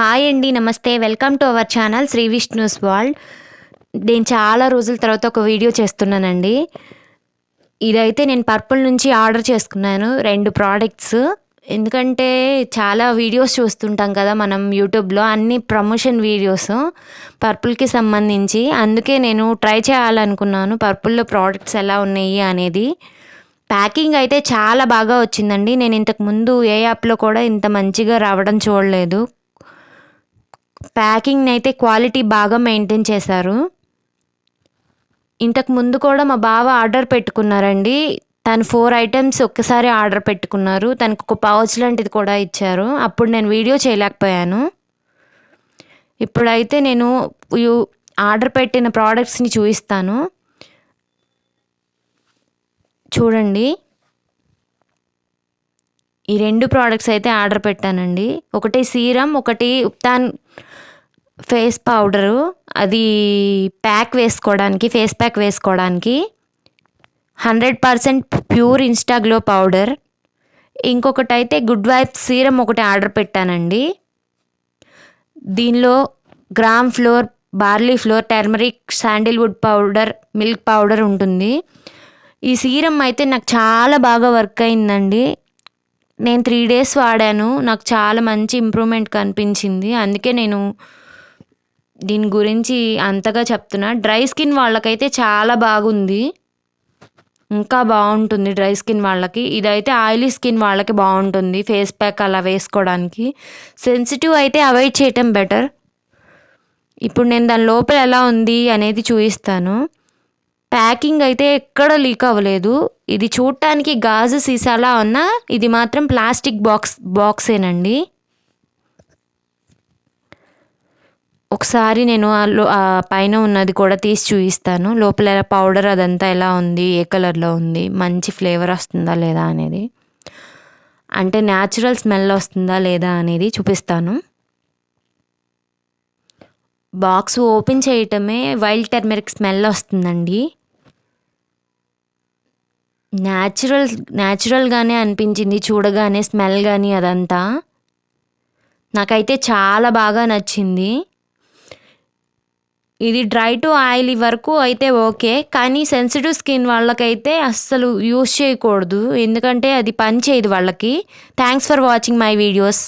Hi అండి నమస్తే. Welcome to our channel Sri Vishnu's world. నేను చాలా రోజుల తర్వాత ఒక వీడియో చేస్తున్నానండి. ఇదైతే నేను పర్పుల్ నుంచి ఆర్డర్ చేసుకున్నాను రెండు ప్రోడక్ట్స్. ఎందుకంటే చాలా వీడియోస్ చూస్తుంటాం కదా మనం యూట్యూబ్లో అన్ని ప్రమోషన్ వీడియోస్ పర్పుల్కి సంబంధించి. అందుకే నేను ట్రై చేయాలనుకున్నాను పర్పుల్లో ప్రోడక్ట్స్ ఎలా ఉన్నాయి అనేది. ప్యాకింగ్ అయితే చాలా బాగా వచ్చిందండి. నేను ఇంతకు ముందు ఏ యాప్లో కూడా ఇంత మంచిగా రావడం చూడలేదు. ప్యాకింగ్ అయితే క్వాలిటీ బాగా మెయింటైన్ చేశారు. ఇంతకు ముందు కూడా మా బావ ఆర్డర్ పెట్టుకున్నారండి. తను ఫోర్ ఐటమ్స్ ఒక్కసారి ఆర్డర్ పెట్టుకున్నారు. తనకు ఒక పౌచ్ లాంటిది కూడా ఇచ్చారు. అప్పుడు నేను వీడియో చేయలేకపోయాను. ఇప్పుడైతే నేను ఆర్డర్ పెట్టిన ప్రోడక్ట్స్ని చూపిస్తాను. చూడండి. ఈ రెండు ప్రోడక్ట్స్ అయితే ఆర్డర్ పెట్టానండి. ఒకటి సీరం ఒకటి ఉప్తాన్ ఫేస్ పౌడరు. అది ప్యాక్ వేసుకోవడానికి ఫేస్ ప్యాక్ వేసుకోవడానికి హండ్రెడ్ పర్సెంట్ ప్యూర్ ఇన్స్టాగ్లో పౌడర్. ఇంకొకటి అయితే గుడ్ వైబ్ సీరం ఒకటి ఆర్డర్ పెట్టానండి. దీనిలో gram flour barley flour turmeric sandalwood powder milk powder ఉంటుంది. ఈ సీరం అయితే నాకు చాలా బాగా వర్క్ అయిందండి. నేను త్రీ డేస్ వాడాను. నాకు చాలా మంచి ఇంప్రూవ్మెంట్ కనిపించింది. అందుకే నేను దీని గురించి అంతగా చెప్తున్నా. డ్రై స్కిన్ వాళ్ళకైతే చాలా బాగుంది. ఇంకా బాగుంటుంది డ్రై స్కిన్ వాళ్ళకి. ఇదైతే ఆయిలీ స్కిన్ వాళ్ళకి బాగుంటుంది. ఫేస్ ప్యాక్ అలా వేసుకోవడానికి. సెన్సిటివ్ అయితే అవాయిడ్ చేయటం బెటర్. ఇప్పుడు నేను దాని లోపల ఎలా ఉంది అనేది చూపిస్తాను. ప్యాకింగ్ అయితే ఎక్కడ లీక్ అవ్వలేదు. ఇది చూడటానికి గాజు సీసాలా ఉన్నా ఇది మాత్రం ప్లాస్టిక్ బాక్స్ బాక్సేనండి. ఒకసారి నేను ఆ లో- పైన ఉన్నది కూడా తీసి చూపిస్తాను. లోపల పౌడర్ అదంతా ఎలా ఉంది ఏ కలర్లో ఉంది మంచి ఫ్లేవర్ వస్తుందా లేదా అనేది. అంటే న్యాచురల్ స్మెల్ వస్తుందా లేదా అనేది చూపిస్తాను. బాక్స్ ఓపెన్ చేయటమే వైల్డ్ టర్మరిక్ స్మెల్ వస్తుందండి. న్యాచురల్ న్యాచురల్గానే అనిపించింది చూడగానే స్మెల్ కానీ అదంతా. నాకైతే చాలా బాగా నచ్చింది. ఇది డ్రై టు ఆయిల్ వరకు అయితే ఓకే కానీ సెన్సిటివ్ స్కిన్ వాళ్ళకైతే అస్సలు యూస్ చేయకూడదు. ఎందుకంటే అది పని చేయదు వాళ్ళకి. Thanks for watching my videos